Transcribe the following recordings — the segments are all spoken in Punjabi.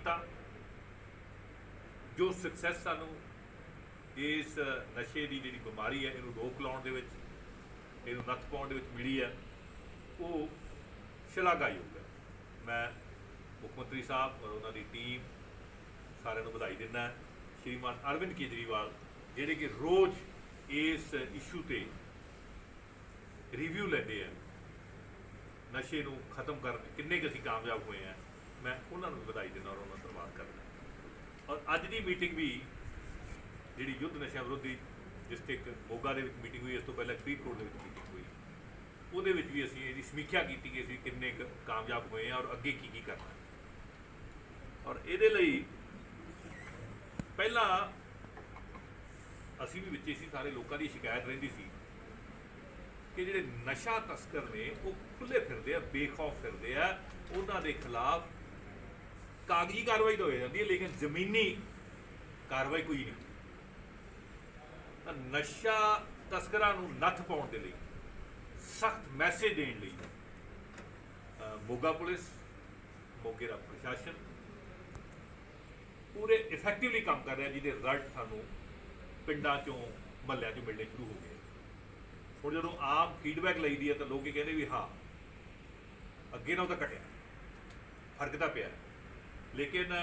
ਕੀਤਾ, ਜੋ ਸਕਸੈਸ ਸਾਨੂੰ ਇਸ ਨਸ਼ੇ ਦੀ ਜਿਹੜੀ ਬਿਮਾਰੀ ਹੈ, ਇਹਨੂੰ ਰੋਕ ਲਾਉਣ ਦੇ ਵਿੱਚ, ਇਹਨੂੰ ਨੱਥ ਪਾਉਣ ਦੇ ਵਿੱਚ ਮਿਲੀ ਹੈ, ਉਹ ਸ਼ਲਾਘਾਯੋਗ ਹੈ। ਮੈਂ ਮੁੱਖ ਮੰਤਰੀ ਸਾਹਿਬ ਔਰ ਉਹਨਾਂ ਦੀ ਟੀਮ ਸਾਰਿਆਂ ਨੂੰ ਵਧਾਈ ਦਿੰਦਾ ਸ਼੍ਰੀਮਾਨ ਅਰਵਿੰਦ ਕੇਜਰੀਵਾਲ, ਜਿਹੜੇ ਕਿ ਰੋਜ਼ ਇਸ ਇਸ਼ੂ ਤੇ ਰਿਵਿਊ ਲੈਂਦੇ ਆ, ਨਸ਼ੇ ਨੂੰ ਖਤਮ ਕਰਨ ਕਿੰਨੇ ਕੁ ਅਸੀਂ ਕਾਮਯਾਬ ਹੋਏ ਆ ਮੈਂ ਉਹਨਾਂ ਨੂੰ ਵਧਾਈ ਦਿੰਦਾ ਔਰ ਉਹਨਾਂ ਦਾ ਧੰਨਵਾਦ ਕਰਦਾ। ਔਰ ਅੱਜ ਦੀ ਮੀਟਿੰਗ ਵੀ ਜਿਹੜੀ ਯੁੱਧ ਨਸ਼ਾ ਵਿਰੋਧੀ ਡਿਸਟ੍ਰਿਕਟ ਮੋਗਾ ਦੇ ਵਿੱਚ ਮੀਟਿੰਗ ਹੋਈ, ਇਸ ਤੋਂ ਪਹਿਲਾਂ ਫਰੀਦਕੋਟ ਦੇ ਵਿੱਚ ਮੀਟਿੰਗ ਹੋਈ। ਉਹਦੇ ਵਿੱਚ ਵੀ ਅਸੀਂ ਇਹਦੀ ਸਮੀਖਿਆ ਕੀਤੀ ਕਿ ਅਸੀਂ ਕਿੰਨੇ ਕੁ ਕਾਮਯਾਬ ਹੋਏ ਆ ਔਰ ਅੱਗੇ ਕੀ ਕੀ ਕਰਨਾ। ਔਰ ਇਹਦੇ ਲਈ ਪਹਿਲਾਂ ਅਸੀਂ ਵੀ ਵਿੱਚੇ ਸੀ, ਸਾਰੇ ਲੋਕਾਂ ਦੀ ਸ਼ਿਕਾਇਤ ਰਹਿੰਦੀ ਸੀ ਕਿ ਜਿਹੜੇ ਨਸ਼ਾ ਤਸਕਰ ਨੇ ਉਹ ਖੁੱਲੇ ਫਿਰਦੇ ਆ, ਬੇਖੌਫ ਫਿਰਦੇ ਆ, ਉਹਨਾਂ ਦੇ ਖਿਲਾਫ ਕਾਗਜ਼ੀ ਕਾਰਵਾਈ ਤਾਂ ਹੋ ਜਾਂਦੀ ਹੈ, ਲੇਕਿਨ ਜ਼ਮੀਨੀ ਕਾਰਵਾਈ ਕੋਈ ਨਹੀਂ। ਤਾਂ ਨਸ਼ਾ ਤਸਕਰਾਂ ਨੂੰ ਨੱਥ ਪਾਉਣ ਦੇ ਲਈ, ਸਖਤ ਮੈਸੇਜ ਦੇਣ ਲਈ ਮੋਗਾ ਪੁਲਿਸ, ਮੋਗੇ ਦਾ ਪ੍ਰਸ਼ਾਸਨ ਪੂਰੇ ਇਫੈਕਟਿਵਲੀ ਕੰਮ ਕਰ ਰਿਹਾ, ਜਿਹਦੇ ਰਿਜ਼ਲਟ ਸਾਨੂੰ ਪਿੰਡਾਂ ਚੋਂ, ਮਹੱਲਿਆਂ ਚੋਂ ਮਿਲਣੇ ਸ਼ੁਰੂ ਹੋ ਗਏ। ਹੁਣ ਜਦੋਂ ਆਮ ਫੀਡਬੈਕ ਲਈਦੀ ਹੈ ਤਾਂ ਲੋਕ ਇਹ ਕਹਿੰਦੇ ਵੀ ਹਾਂ, ਅੱਗੇ ਨਾਲੋਂ ਤਾਂ ਘਟਿਆ, ਫ਼ਰਕ ਤਾਂ ਪਿਆ। ਲੇਕਿਨ,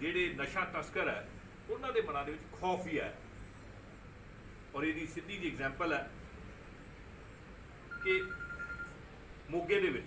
ਜਿਹੜੇ ਨਸ਼ਾ ਤਸਕਰ ਹੈ, ਉਹਨਾਂ ਦੇ ਮਨਾਂ ਦੇ ਵਿੱਚ ਖੌਫ ਹੀ ਹੈ। ਔਰ ਇਹਦੀ ਸਿੱਧੀ ਜੀ ਐਗਜ਼ਾਮਪਲ ਹੈ ਕਿ ਮੋਗੇ ਦੇ ਵਿੱਚ